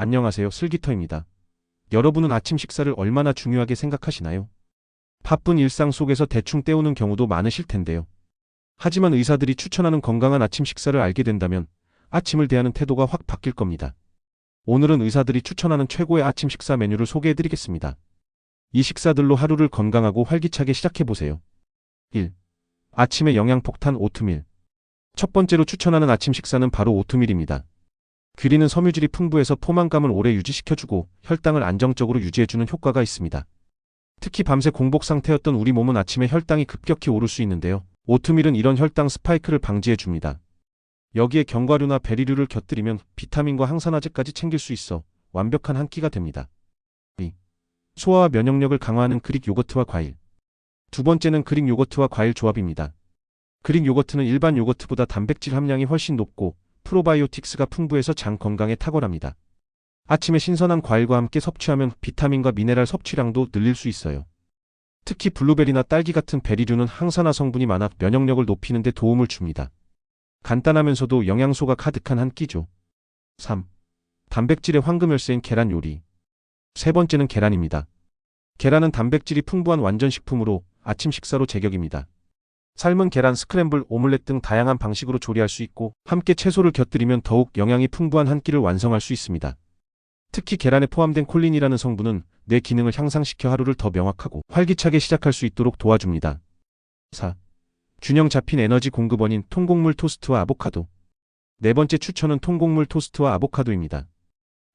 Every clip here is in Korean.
안녕하세요. 슬기터입니다. 여러분은 아침 식사를 얼마나 중요하게 생각하시나요? 바쁜 일상 속에서 대충 때우는 경우도 많으실 텐데요. 하지만 의사들이 추천하는 건강한 아침 식사를 알게 된다면 아침을 대하는 태도가 확 바뀔 겁니다. 오늘은 의사들이 추천하는 최고의 아침 식사 메뉴를 소개해 드리겠습니다. 이 식사들로 하루를 건강하고 활기차게 시작해 보세요. 1. 아침에 영양 폭탄 오트밀. 첫 번째로 추천하는 아침 식사는 바로 오트밀입니다. 귀리는 섬유질이 풍부해서 포만감을 오래 유지시켜주고 혈당을 안정적으로 유지해주는 효과가 있습니다. 특히 밤새 공복 상태였던 우리 몸은 아침에 혈당이 급격히 오를 수 있는데요. 오트밀은 이런 혈당 스파이크를 방지해줍니다. 여기에 견과류나 베리류를 곁들이면 비타민과 항산화제까지 챙길 수 있어 완벽한 한 끼가 됩니다. 2. 소화와 면역력을 강화하는 그릭 요거트와 과일. 두 번째는 그릭 요거트와 과일 조합입니다. 그릭 요거트는 일반 요거트보다 단백질 함량이 훨씬 높고 프로바이오틱스가 풍부해서 장 건강에 탁월합니다. 아침에 신선한 과일과 함께 섭취하면 비타민과 미네랄 섭취량도 늘릴 수 있어요. 특히 블루베리나 딸기 같은 베리류는 항산화 성분이 많아 면역력을 높이는 데 도움을 줍니다. 간단하면서도 영양소가 가득한 한 끼죠. 3. 단백질의 황금 열쇠인 계란 요리. 세 번째는 계란입니다. 계란은 단백질이 풍부한 완전식품으로 아침 식사로 제격입니다. 삶은 계란, 스크램블, 오믈렛 등 다양한 방식으로 조리할 수 있고 함께 채소를 곁들이면 더욱 영양이 풍부한 한 끼를 완성할 수 있습니다. 특히 계란에 포함된 콜린이라는 성분은 뇌 기능을 향상시켜 하루를 더 명확하고 활기차게 시작할 수 있도록 도와줍니다. 4. 균형 잡힌 에너지 공급원인 통곡물 토스트와 아보카도. 네 번째 추천은 통곡물 토스트와 아보카도입니다.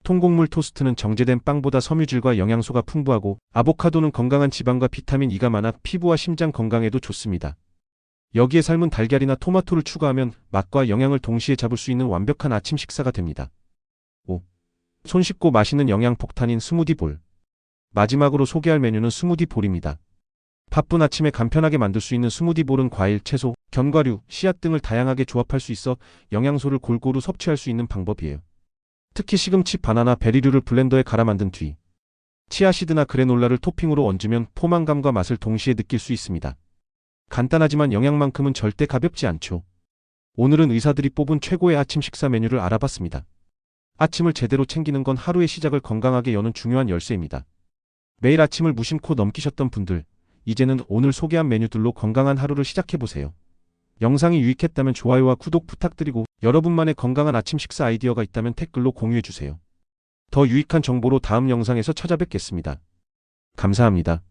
통곡물 토스트는 정제된 빵보다 섬유질과 영양소가 풍부하고 아보카도는 건강한 지방과 비타민 E가 많아 피부와 심장 건강에도 좋습니다. 여기에 삶은 달걀이나 토마토를 추가하면 맛과 영양을 동시에 잡을 수 있는 완벽한 아침 식사가 됩니다. 5. 손쉽고 맛있는 영양 폭탄인 스무디 볼. 마지막으로 소개할 메뉴는 스무디 볼입니다. 바쁜 아침에 간편하게 만들 수 있는 스무디 볼은 과일, 채소, 견과류, 씨앗 등을 다양하게 조합할 수 있어 영양소를 골고루 섭취할 수 있는 방법이에요. 특히 시금치, 바나나, 베리류를 블렌더에 갈아 만든 뒤 치아시드나 그래놀라를 토핑으로 얹으면 포만감과 맛을 동시에 느낄 수 있습니다. 간단하지만 영양만큼은 절대 가볍지 않죠. 오늘은 의사들이 뽑은 최고의 아침 식사 메뉴를 알아봤습니다. 아침을 제대로 챙기는 건 하루의 시작을 건강하게 여는 중요한 열쇠입니다. 매일 아침을 무심코 넘기셨던 분들, 이제는 오늘 소개한 메뉴들로 건강한 하루를 시작해보세요. 영상이 유익했다면 좋아요와 구독 부탁드리고 여러분만의 건강한 아침 식사 아이디어가 있다면 댓글로 공유해주세요. 더 유익한 정보로 다음 영상에서 찾아뵙겠습니다. 감사합니다.